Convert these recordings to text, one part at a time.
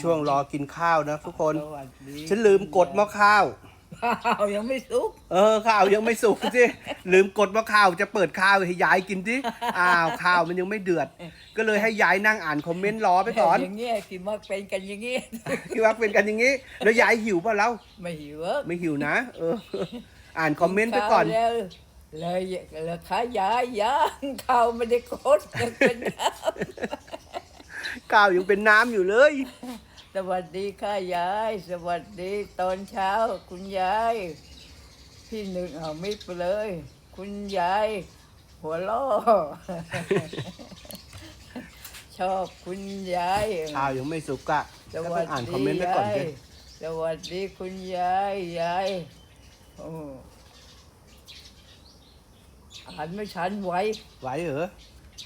ช่วงรอกินข้าวนะทุกคน สวัสดีฉันลืมกดหม้อข้าว ข้าวยังไม่สุกเออข้าวยังไม่สุกสิลืมกดหม้อข้าวจะเปิดข้าวให้ยายกินสิอ้าวข้าวมันยังไม่เดือด ก็เลยให้ยายนั่งอ่านคอมเมนต์รอไปก่อนอย่างเงี้ยกินมาเป็นกันอย่างเงี้ยคิดว่าเป็นกันอย่างนี้ แล้วยายหิวเปล่าเราไม่หิวอะไม่หิวนะ เออ อ่านคอมเมนต์ไปก่อนข้าวแล้วเลยเลยขายายยังข้าวไม่ได้กดยังเป็นน้ข้าว ยังเป็นน้ำอยู่เลยำสวัสดีค่ะยาย สวัสดีตอนเช้า คุณยาย พี่หนึ่งเอาไม่ไปเลย คุณยาย หัวล้อ ชอบคุณยาย ข้าวยังไม่สุกอะสก็ต้วัอสงอ่านคดีอมเมนต์ไปก่อนยายสิสวัสดีคุณยายยายโอ้อ่านไม่ชันไว้ ไหวเหรอ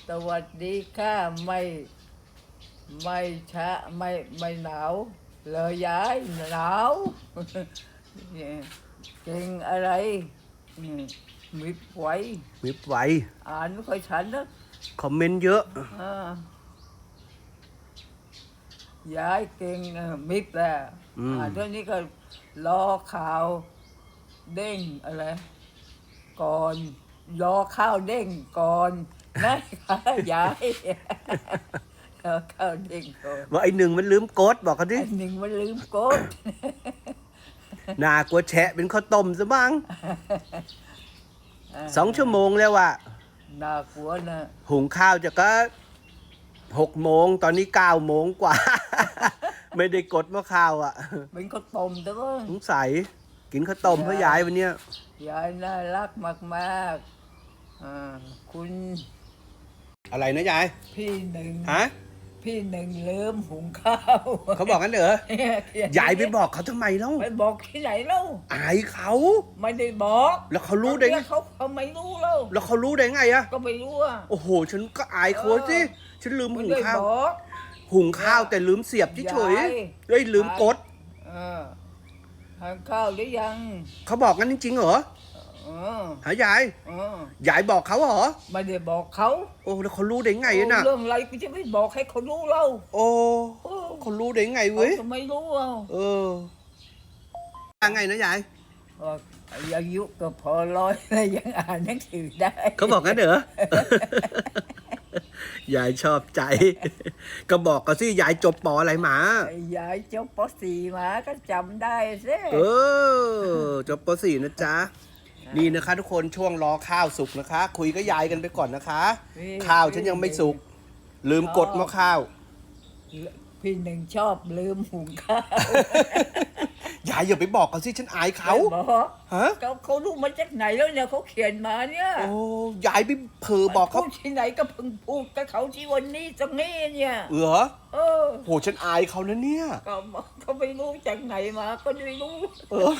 สวัสดีค่ะไม่ ไม่ช้าไม่ไม่หนาวเลยยายหนาวเก่งอะไรอืมมิดไว้มิบไหวอ่านไม่ค่อยชันนะคอมเมนต์เยอะอ่าย้ายเก่งเอ่อมิดแหละอืมอ่าเดี๋ยวนี้ก็รอข่าว เด้งอะไร ก่อนรอข้าวเด้งก่อนนะคะย้าย รอข้าวเด้งก่อนว่าไอหนึ่งมันลืมกดบอกเขาดิ อันหนึ่งมันลืมกดน่ากลัวแฉะเป็นข้าวต้มซะบ้างสองชั่วโมงแล้วอะน่ากลัวนะหุงข้าวจะก็หกโมงตอนนี้เก้าโมงกว่า ไม่ได้กดม้อข้าวอะเป็นข้าวต้มแต่ว่าสงสัยกินข้าวต้มเพื่อยายวันเนี้ยยายน่ารักมากๆอ่าคุณอะไรนะยาย พี่หนึ่งฮะ พี่หนึ่งลืมหุงข้าวเขาบอกกันเหรอเขีนยายไปบอกเขาทำไมเล่าไปบอกที่ไหนเล่าอายเขา ไม่ได้บอกแล้วเขารู้ได้ไงเขาเขาไม่รู้เล่าแล้วเขารู้ได้ไงอะก็ไม่รู้อะโอ้โห ฉันก็อายเขาสิฉันลืมไม่หุงได้ข้าว บอก หุงข้าวแต่ลืมเสียบเฉยยาย ๆเฮ้ยลืมกดเออทานข้าวหรือยัง เขาบอกกันจริงๆเหรอ เออหายายเออยายบอกเขาเหรอ ไม่ได้บอกเขาโอ้แล้วเขารู้ได้ไงอะน่ะ เรื่องอะไรกูจะไม่บอกให้เขารู้เล่าโอ้โอ้เขารู้ได้ไงเขาเว้ยจะไม่รู้อะเออยังไงนะยายว่าอายุก็พอร้อยแล้วยังอ่านหนังสือได้เขาบอกกันเหรอ ยายชอบใจ ก็บอกเขาสิยายจบปออะไรมายายจบปสี่มาก็จำได้สิ เออ จบปสี่นะจ๊ะ นี่นะคะทุกคนช่วงรอข้าวสุกนะคะ คุยกับยายกันไปก่อนนะคะข้าวฉันยังไม่สุก ลืมกดหม้อข้าว พี่หนึ่งชอบลืมหุงข้าวยายอย่าไปบอกเขาสิฉันอายเขา ไม่บอกฮะ เขาเขารู้มาจากไหนแล้วเนี่ยเขาเขียนมาเนี่ยโอ้ยายไปเผลอบอกเขาพูดที่ไหนก็เพิ่งพูดกับเขาที่วันนี้ตรงนี้เนี่ย เหรอเออ โหฉันอายเขานะเนี่ย ก็เขาไม่รู้จากไหนมา ก็ไม่รู้ เออ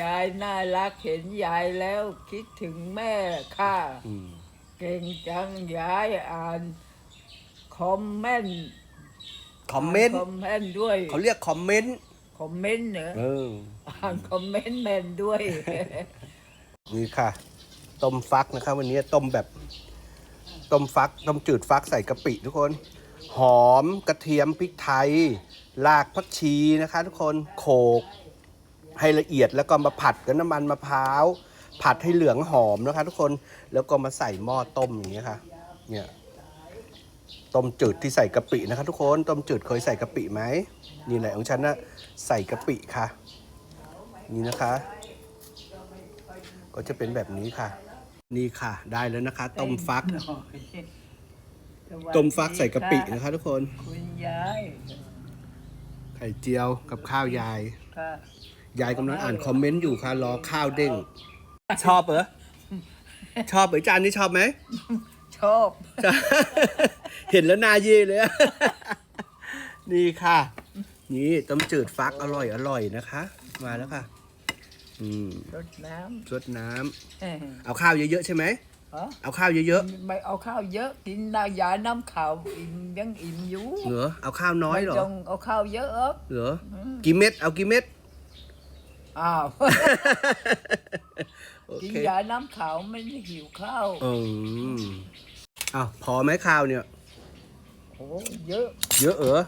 ยายน่ารักเห็นยายแล้วคิดถึงแม่ค่ะ อืมเก่งจังยายอ่านคอมเมนต์คอมเมนต์คอมเมนต์ด้วยเขาเรียกคอมเมนต์คอมเมนต์เนอะเออ อ่านคอมเมนต์แมนด้วย นี่ค่ะ ต้มฟักนะคะวันนี้ต้มแบบ ต้มฟัก ต้มจืดฟักใส่กะปิทุกคน หอมกระเทียมพริกไทยรากผักชีนะคะ ทุกคนโขลก ให้ละเอียดแล้วก็มาผัดกับน้ำมันมะพร้าว ผัดให้เหลืองหอมนะคะ ทุกคนแล้วก็มาใส่หม้อต้มอย่างเงี้ยค่ะ เนี่ยต้มจืดที่ใส่กะปินะคะทุกคนต้มจืดเคยใส่กะปิไหมนี่แหละของฉันนะใส่กะปิค่ะ นี่นะคะ ก็จะเป็นแบบนี้ค่ะ นี่ค่ะ ได้แล้วนะคะ ต้มฟัก ต้มฟักใส่กะปินะคะ ทุกคน คุณยาย ไข่เจียวกับข้าวยายค่ะ ยายกำลังอ่านคอมเมนต์อยู่ค่ะรอข้าวเด้ง ชอบเหรอ ชอบเหรอจานนี้ชอบไหม ชอบ เห็นแล้วนาเย่เลยอะนี่ค่ะ นี่ต้มจืดฟักอร่อยอร่อยนะคะ มาแล้วค่ะ อืมรดน้รดน้ำำเอ้ยเอาข้าวเยอะๆใช่ไหม ฮะเอาข้าวเยอะไม่เอาข้าวเยอะกินนายาน้ำข่าวอิ่มยังอิ่มอยู่ๆเหรอเอาข้าวน้อยเหรอไม่ต้องเอาข้าวเยอะเอิบเหรอกี่เม็ดเอากี่เม็ด อ้าว โอกินเคยาน้ำขาวไม่ได้หิวข้าว อืมอ้าวพอไหมข้าวเนี่ย โอ้เยอะ เยอะเออ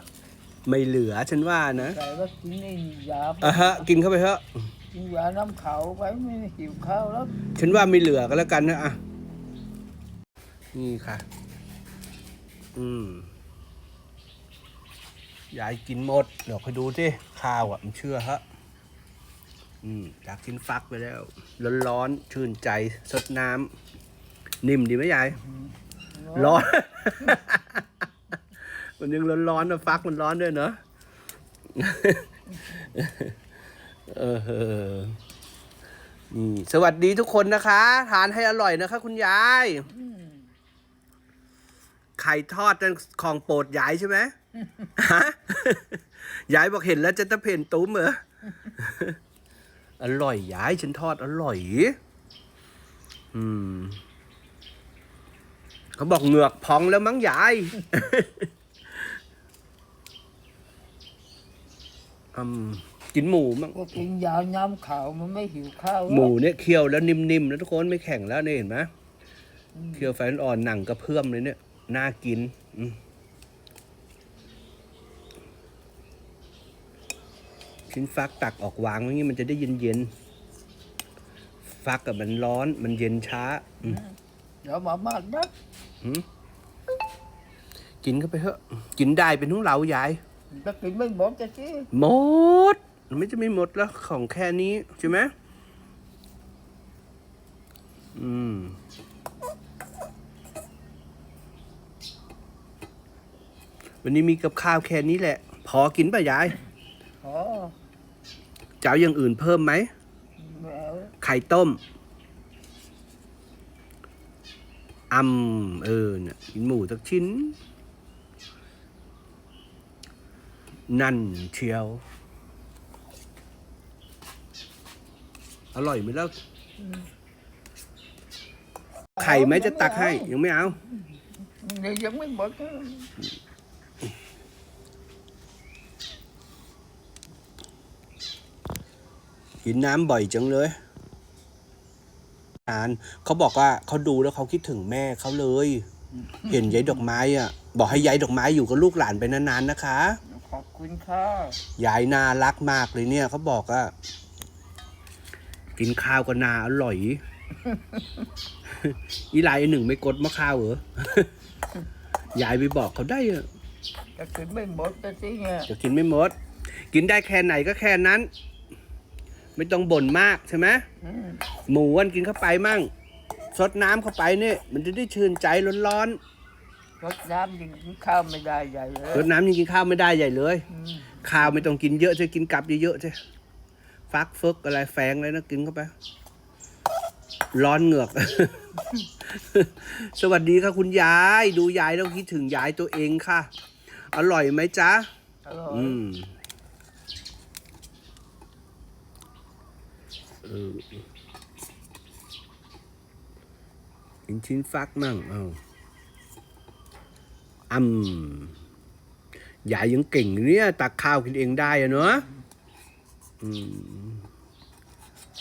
ไม่เหลือฉันว่านะใส่ว่ากินนี่ยาอะฮะ กินเข้าไปเถอะกินยาน้ำเขาไปไม่หิวข้าวแล้วฉันว่าไม่เหลือก็แล้วกันนะอะนี่ค่ะ อืมยายกินหมดเดี๋ยวคอยดูสิข้าวอะมันเชื่อฮะอืม จากกินฟักไปแล้ว ร้อนๆชื่นใจสดน้ำนิ่มดีไหมยาย ร้อน มันยังร้อนๆนะฟักมันร้อนด้วยเนอะเออเออนี่สวัสดีทุกคนนะคะ ทานให้อร่อยนะคะ คุณยาย ไข่ทอดนั่นของโปรดยายใช่ไหมฮะยายบอกเห็นแล้วจะตะเพ่นตุ้มเหรอ อร่อยยายฉันทอดอร่อย อืม เขาบอกเหงือกพองแล้วมั้งยายอืมกินหมูมั้งก็กินยาน้ำเขามันไม่หิวข้าวแล้วหมูเนี่ยเคี่ยวแล้วนิ่มๆแล้วทุกคนไม่แข็งแล้วเนี่ยเห็นไหมเคี่ยวไฟอ่อนๆหนังกระเพื่อมเลยเนี่ยน่ากิน อืม ชิ้นฟักตักออกวางไว้งี้มันจะได้เย็นๆฟักกับมันร้อน มันเย็นช้าอืมเดี๋ยวมามากนะหืมกินเข้าไปเถอะกินได้เป็นทุกเรายายจะกินไม่หมดจะสิหมดไม่จะไม่หมดแล้วของแค่นี้ใช่ไหมอืมวันนี้มีกับข้าวแค่นี้แหละ พอกินป่ะยายอ๋อ จะเอาอย่างอื่นเพิ่มไหม ไข่ต้มอ่ำเออเนี่ยกินหมูสักชิ้น นั่นเชียว อร่อยไหมล่ะไข่ไหมจะตักให้ ยังไม่เอา ยังไม่หมด นะกินน้ำบ่อยจังเลยอ่านเขาบอกว่าเขาดูแล้วเขาคิดถึงแม่เขาเลย เห็นยายดอกไม้อะ บอกให้ยายดอกไม้อยู่กับลูกหลานไปนานๆนะคะ ขอบคุณค่ะยายน่ารักมากเลยเนี่ยเขาบอกว่ากินข้าวก็นาอร่อย อีไลายอันหนึ่งไม่กดมะข้าวเหรอ ยายไปบอกเขาได้อะจะกินไม่หมดจะสิเนี่ยจะกินไม่หมด กินได้แค่ไหนก็แค่นั้น ไม่ต้องบ่นมากใช่ไหมอืมหมูวันกินเข้าไปมั่งสดน้ำเข้าไปเนี่ยมันจะได้ชื่นใจร้อนรดน้ำยังกินข้าวไม่ได้ใหญ่เลๆยสดน้ำยังกินข้าวไม่ได้ใหญ่เลย อืมข้าวไม่ต้องกินเยอะจะกินกลับเยอะๆใช่ฟักฟึกอะไรแฝงอะไรนะกินเข้าไป ร้อนเหงือก สวัสดีค่ะคุณยาย ดูยายต้องคิดถึงยายตัวเองค่ะ อร่อยไหมจ๊ะ อร่อยอืม ออกินชิ้นฟักมั่งเอาอืมยายยังเก่งเนี่ยตักข้าวกินเองได้อะเนาะอืม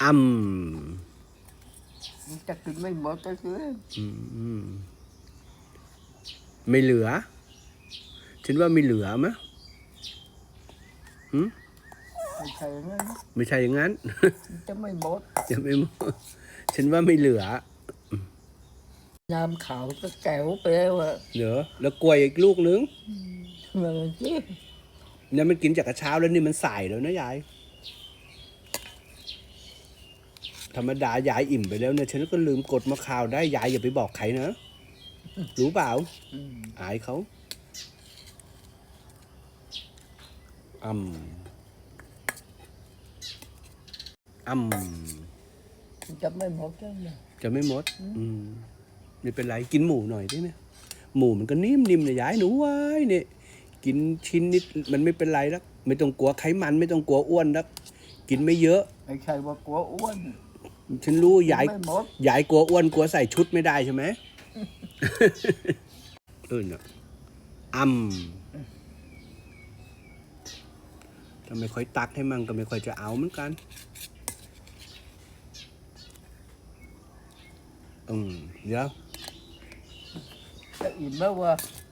อืมจะกินไม่หมดจะสิอืมไม่เหลือ ฉันว่าไม่เหลือมะหืมไม่ ใช่อย่างนั้นไม่ใช่อย่างนั้น จะไม่หมดจะไม่หมดฉันว่าไม่เหลือ น้ำขาวก็แก้วไปแล้วอะเหลือแล้วกล้วยอีกลูกนึงมันสิเนี่ยมันกินจากกระเช้าแล้วนี่มันสายแล้วนะยาย ธรรมดายายอิ่มไปแล้วเนี่ยฉันก็ลืมกดมาข่าวได้ยายอย่าไปบอกใครนะรู้เปล่าอืมอายเขาอืม อืมจะไม่หมดใช่ไหมจะไม่หมด อืมไม่เป็นไรกินหมูหน่อยได้ไหมหมูมันก็นิ่มๆนะยายหนูไว้ยเนี่ยกินชิ้นนิดมันไม่เป็นไรแล้วไม่ต้องกลัวไขมันไม่ต้องกลัวอ้วนแล้วกินไม่เยอะ ไม่ใช่ว่ากลัวอ้วนฉันรู้ยายไม่หมดยายกลัวอ้วนกลัวใส่ชุดไม่ได้ใช่ไหม เออเนาะอ่ำถ้าไม่ค่อยตักให้มั่งก็ไม่ค่อยจะเอาเหมือนกัน อืมเดี๋ยวจะอิ่มแล้วว่าอ